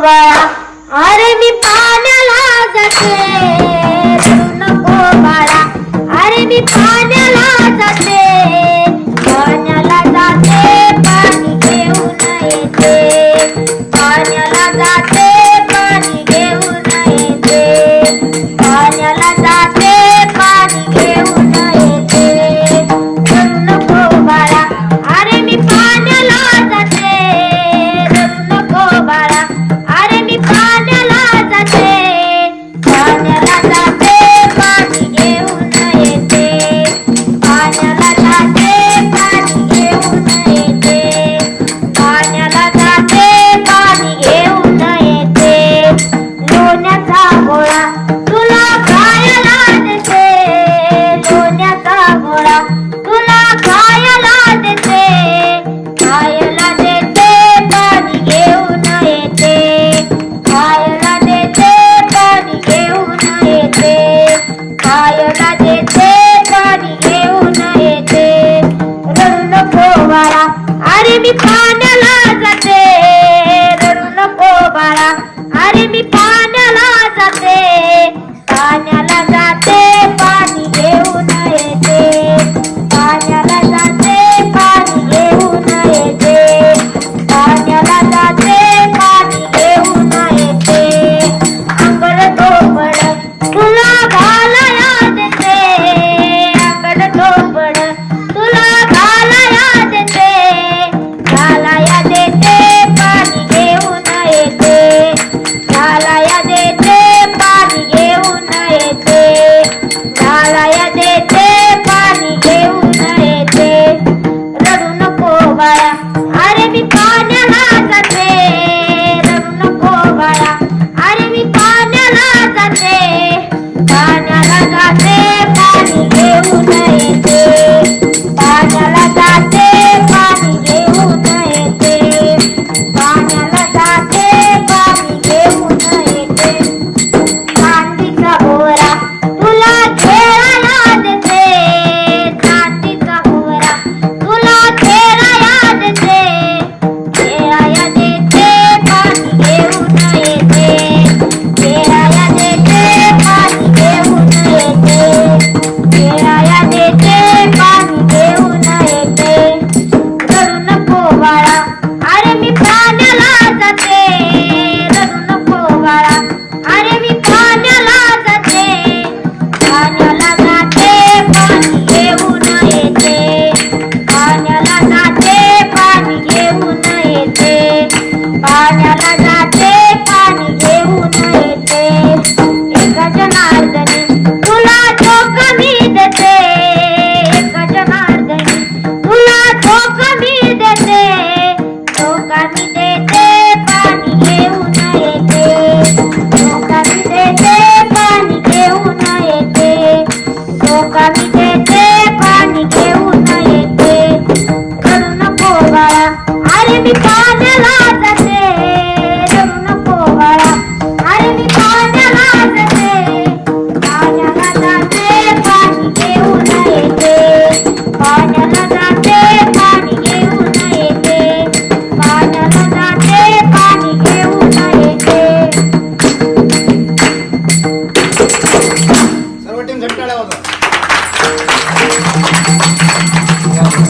拜拜 नयना येते पाणी घेऊन येते. रडू नको बाळा. अरे मी पा दोबारा अरे भी कौन हाथ